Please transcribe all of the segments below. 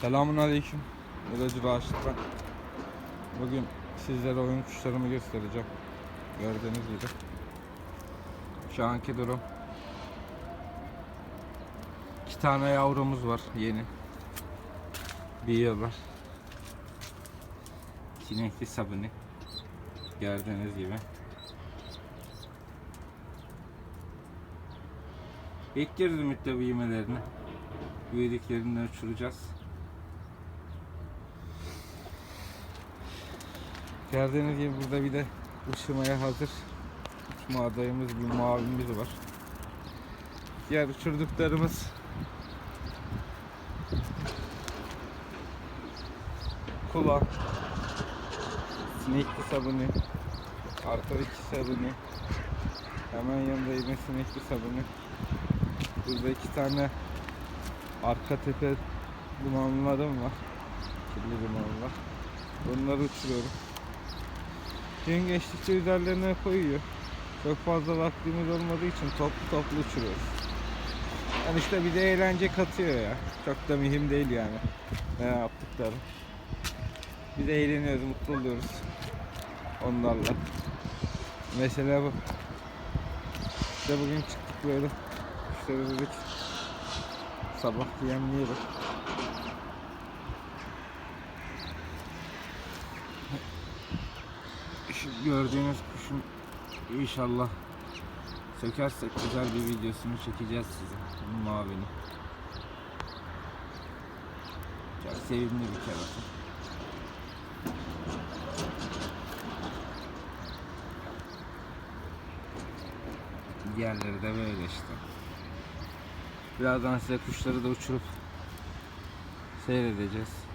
Selamun Aleyküm. Müracı Raşit ben. Bugün sizlere oyun kuşlarımı göstereceğim. Gördüğünüz gibi. Şu anki durum. İki tane yavrumuz var yeni. Büyüyorlar. Sinekli sabuni. Gördüğünüz gibi. Bekliyoruz ümitle büyümelerini. Büyüdüklerini uçuracağız. Gördüğünüz gibi burada bir de uçurmaya hazır uçma adayımız bir mavimiz var. Diğer uçurduklarımız kula, sinekli sabunu, arkadaki sabunu, hemen yanında yine sinekli sabunu. Burada iki tane arka tepe dumanlarım var. Kirli dumanlar. Bunları uçuruyorum. Gün geçtikçe üzerlerine koyuyor. Çok fazla vaktimiz olmadığı için toplu toplu uçuruyoruz. Yani işte bir de eğlence katıyor ya. Çok da mühim değil yani. Ne yaptıkları. De eğleniyoruz, mutlu oluyoruz. Onlarla. Mesela bu. İşte bugün çıktık böyle. İşte dedik. Sabah yemleyelim. Şu gördüğünüz kuşun inşallah sökersek güzel bir videosunu çekeceğiz size. Bu mavini. Çok sevimli bir kerata. Diğerleri de böyle işte. Birazdan size kuşları da uçurup seyredeceğiz.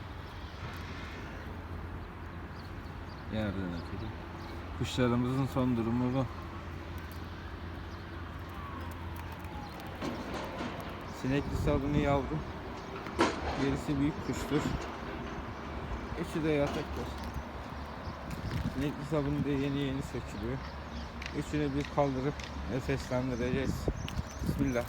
Yerden ötürü. Kuşlarımızın son durumu bu. Sinekli sabunu yavru. Gerisi büyük kuştur. Üçü de yataklar. Sinekli sabunu da yeni yeni sökülüyor. Üçünü bir kaldırıp nefeslendireceğiz. Bismillah.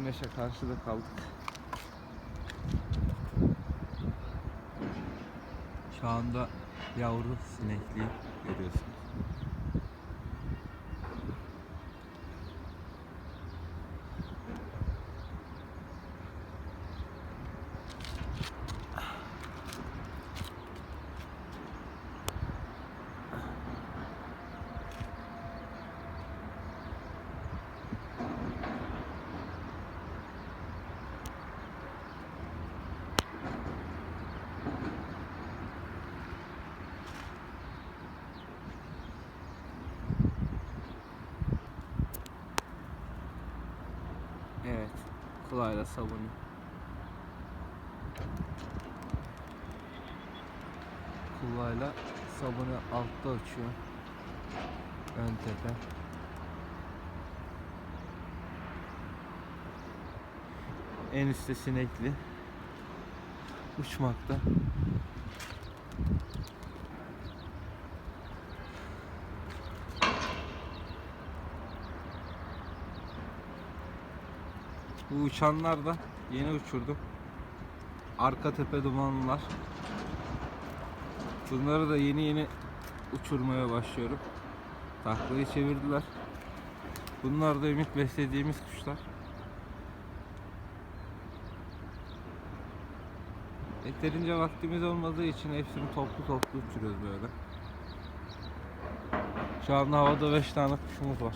Güneşe karşı da kaldık. Şu anda yavru sinekliği görüyorsunuz. Kolayla sabunu. Kullayla sabunu altta uçuyor. Ön tepe. En üstte sinekli. Uçmakta. Bu uçanlar da yeni uçurdum. Arka tepe dumanlılar. Bunları da yeni yeni uçurmaya başlıyorum. Taklayı çevirdiler. Bunlar da ümit beslediğimiz kuşlar. Yeterince vaktimiz olmadığı için hepsini toplu toplu uçuruyoruz böyle. Şu anda havada 5 tane kuşumuz var.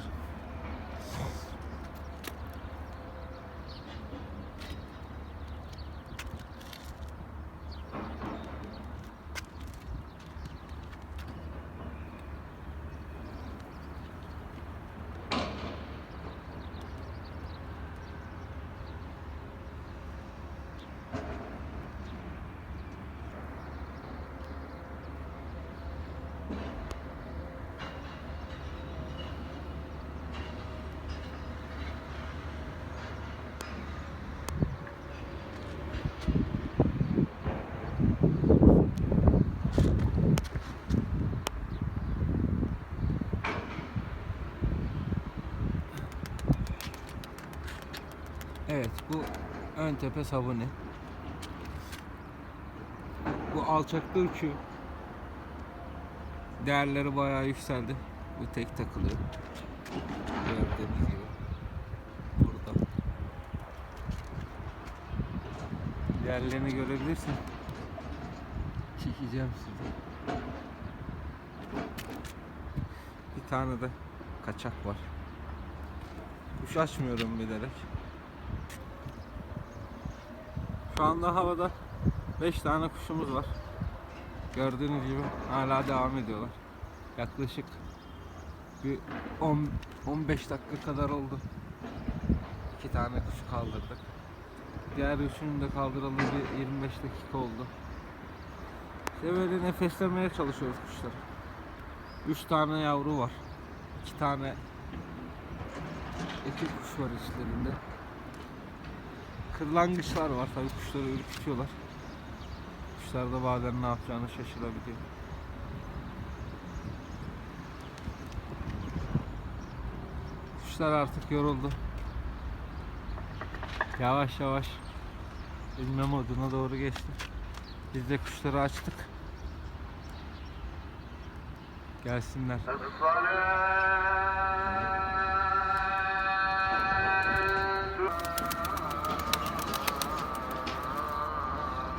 Evet bu ön tepe sabuni. Bu alçakta uçuyor. Değerleri bayağı yükseldi. Bu tek takılıyor. Gördüğünüz gibi. Burada. Diğerlerini görebilirsin. Çekeceğim size. Bir tane de kaçak var. Kuş açmıyorum bilerek. Şu anda havada 5 tane kuşumuz var. Gördüğünüz gibi hala devam ediyorlar. Yaklaşık bir 10 15 dakika kadar oldu. İki tane kuş kaldırdık. Diğer üçünü de kaldıralı bir 25 dakika oldu. İşte böyle nefeslemeye çalışıyoruz kuşları. 3 tane yavru var. 2 tane iki kuş var içlerinde. Kırlangıçlar var tabii kuşları ürkütüyorlar. Kuşlar da bazen ne yapacağını şaşırabiliyor. Kuşlar artık yoruldu. Yavaş yavaş inme moduna doğru geçti. Biz de kuşları açtık. Gelsinler.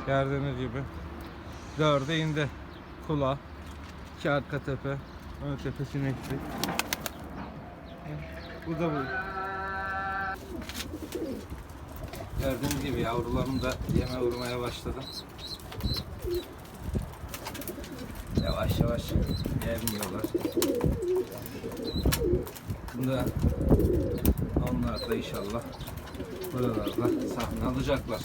Gördüğünüz gibi dörde indi. Kula, iki arka tepe, ön tepe sinekli. Bu da bu. Gördüğünüz gibi yavrularım da yeme vurmaya başladı. Yavaş yavaş gelmiyorlar. Yakında onlar da inşallah buralarda sahne alacaklar.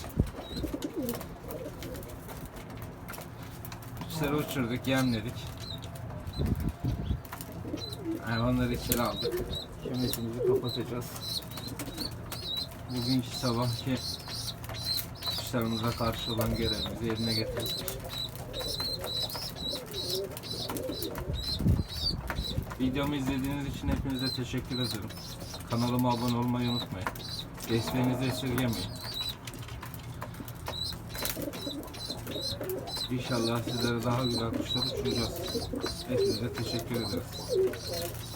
Kuşları uçurduk, yemledik. Hayvanları içeri aldık. Kümesimizi kapatacağız. Bugünkü sabahki kuşlarımıza karşı olan görevimizi yerine getirdik. Videomu izlediğiniz için hepinize teşekkür ederim. Kanalıma abone olmayı unutmayın. Desteğinizi esirgemeyin. İnşallah sizlere daha güzel kuşlar uçuracağız. Hepinize teşekkür ederiz.